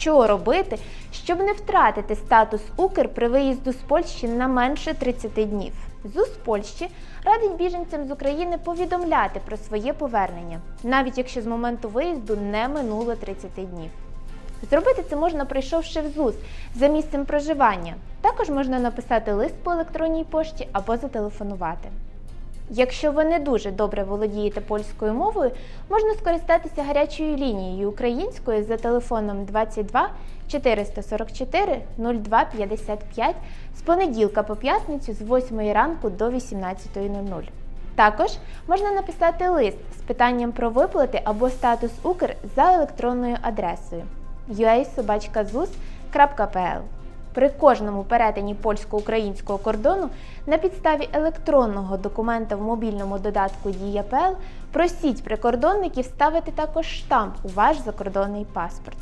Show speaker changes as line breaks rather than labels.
Що робити, щоб не втратити статус Укр при виїзду з Польщі на менше 30 днів? ЗУС Польщі радить біженцям з України повідомляти про своє повернення, навіть якщо з моменту виїзду не минуло 30 днів. Зробити це можна, прийшовши в ЗУС за місцем проживання. Також можна написати лист по електронній пошті або зателефонувати. Якщо ви не дуже добре володієте польською мовою, можна скористатися гарячою лінією українською за телефоном 22 444 02 55 з понеділка по п'ятницю з 8 ранку до 18.00. Також можна написати лист з питанням про виплати або статус Укр за електронною адресою uasobachkazuz.pl при кожному перетині польсько-українського кордону на підставі електронного документа в мобільному додатку Дія.ПЛ просіть прикордонників ставити також штамп у ваш закордонний паспорт.